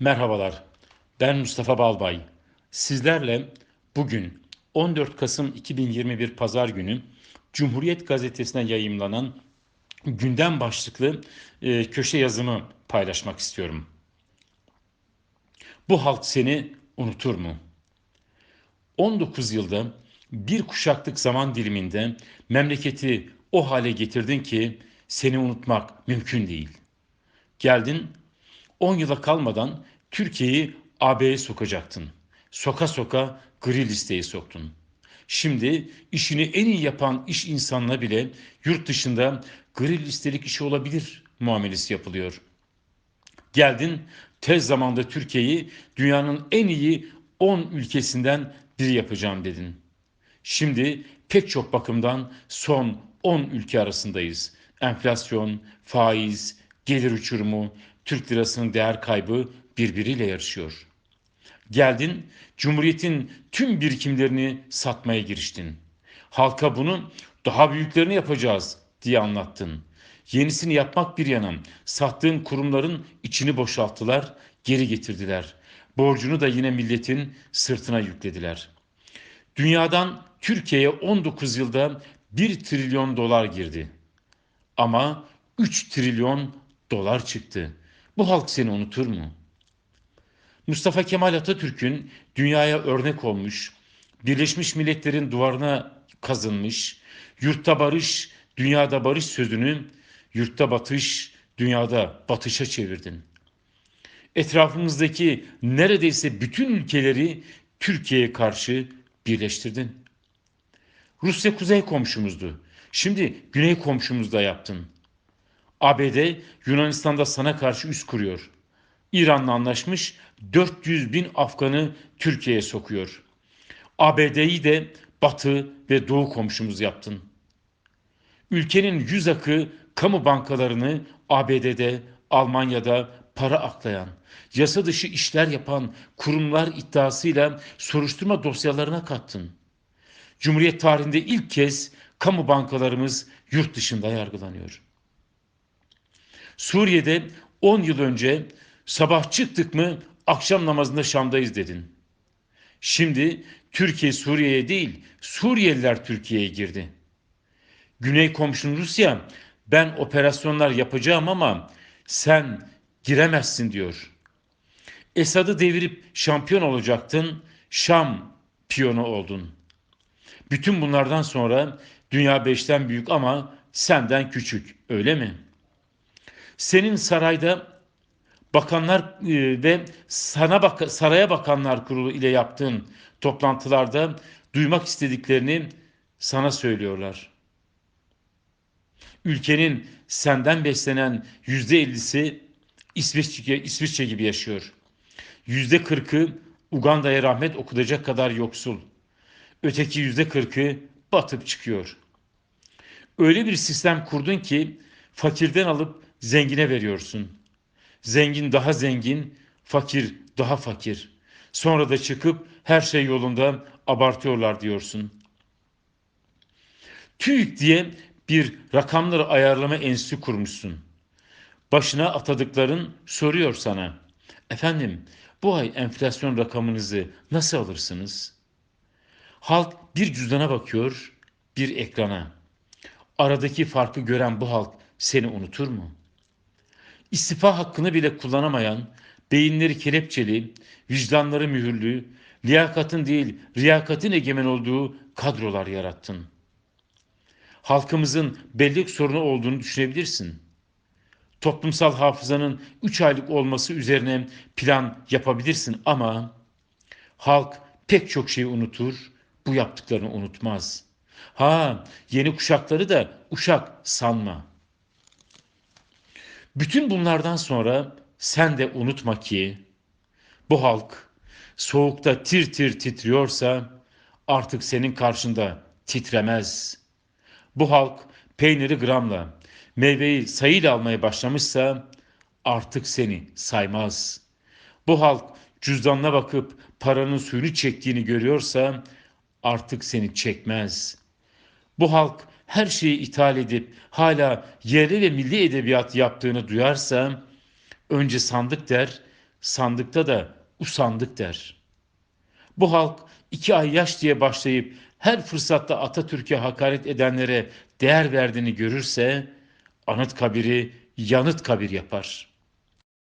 Merhabalar, ben Mustafa Balbay. Sizlerle bugün 14 Kasım 2021 Pazar günü Cumhuriyet Gazetesi'ne yayımlanan gündem başlıklı e, köşe yazımı paylaşmak istiyorum. Bu halk seni unutur mu? 19 yılda bir kuşaklık zaman diliminde memleketi o hale getirdin ki seni unutmak mümkün değil. Geldin 10 yıla kalmadan Türkiye'yi AB'ye sokacaktın. Soka soka gri listeye soktun. Şimdi işini en iyi yapan iş insanına bile yurt dışında gri listelik işi olabilir muamelesi yapılıyor. Geldin tez zamanda Türkiye'yi dünyanın en iyi 10 ülkesinden biri yapacağım dedin. Şimdi pek çok bakımdan son 10 ülke arasındayız. Enflasyon, faiz, gelir uçurumu, Türk lirasının değer kaybı birbiriyle yarışıyor. Geldin, Cumhuriyet'in tüm birikimlerini satmaya giriştin. Halka bunu daha büyüklerini yapacağız diye anlattın. Yenisini yapmak bir yana sattığın kurumların içini boşalttılar, geri getirdiler. Borcunu da yine milletin sırtına yüklediler. Dünyadan Türkiye'ye 19 yılda 1 trilyon dolar girdi. Ama 3 trilyon dolar çıktı. Bu halk seni unutur mu? Mustafa Kemal Atatürk'ün dünyaya örnek olmuş, Birleşmiş Milletler'in duvarına kazınmış, yurtta barış, dünyada barış sözünü yurtta batış, dünyada batışa çevirdin. Etrafımızdaki neredeyse bütün ülkeleri Türkiye'ye karşı birleştirdin. Rusya kuzey komşumuzdu. Şimdi güney komşumuzda yaptın. ABD Yunanistan'da sana karşı üst kuruyor. İran'la anlaşmış 400 bin Afgan'ı Türkiye'ye sokuyor. ABD'yi de Batı ve Doğu komşumuz yaptın. Ülkenin yüz akı kamu bankalarını ABD'de, Almanya'da para aklayan, yasa dışı işler yapan kurumlar iddiasıyla soruşturma dosyalarına kattın. Cumhuriyet tarihinde ilk kez kamu bankalarımız yurt dışında yargılanıyor. Suriye'de 10 yıl önce sabah çıktık mı akşam namazında Şam'dayız dedin. Şimdi Türkiye Suriye'ye değil Suriyeliler Türkiye'ye girdi. Güney komşun Rusya ben operasyonlar yapacağım ama sen giremezsin diyor. Esad'ı devirip şampiyon olacaktın, Şam piyonu oldun. Bütün bunlardan sonra dünya beşten büyük ama senden küçük öyle mi?'' Senin sarayda bakanlar e, ve sana bak saraya bakanlar kurulu ile yaptığın toplantılarda duymak istediklerini sana söylüyorlar. Ülkenin senden beslenen yüzde ellisi İsviçre, İsviçre gibi yaşıyor. Yüzde kırkı Uganda'ya rahmet okutacak kadar yoksul. Öteki yüzde kırkı batıp çıkıyor. Öyle bir sistem kurdun ki fakirden alıp zengine veriyorsun. Zengin daha zengin, fakir daha fakir. Sonra da çıkıp her şey yolunda abartıyorlar diyorsun. TÜİK diye bir rakamları ayarlama enstitüsü kurmuşsun. Başına atadıkların soruyor sana. Efendim bu ay enflasyon rakamınızı nasıl alırsınız? Halk bir cüzdana bakıyor, bir ekrana. Aradaki farkı gören bu halk seni unutur mu?'' İstifa hakkını bile kullanamayan, beyinleri kelepçeli, vicdanları mühürlü, liyakatın değil riyakatin egemen olduğu kadrolar yarattın. Halkımızın bellek sorunu olduğunu düşünebilirsin. Toplumsal hafızanın 3 aylık olması üzerine plan yapabilirsin ama halk pek çok şeyi unutur, bu yaptıklarını unutmaz. Ha, yeni kuşakları da uşak sanma.'' Bütün bunlardan sonra sen de unutma ki bu halk soğukta tir tir titriyorsa artık senin karşında titremez. Bu halk peyniri gramla, meyveyi sayıyla almaya başlamışsa artık seni saymaz. Bu halk cüzdanına bakıp paranın suyunu çektiğini görüyorsa artık seni çekmez. Bu halk her şeyi ithal edip hala yerli ve milli edebiyat yaptığını duyarsa önce sandık der, sandıkta da usandık der. Bu halk iki ay yaş diye başlayıp her fırsatta Atatürk'e hakaret edenlere değer verdiğini görürse Anıtkabir'i yanıt kabir yapar.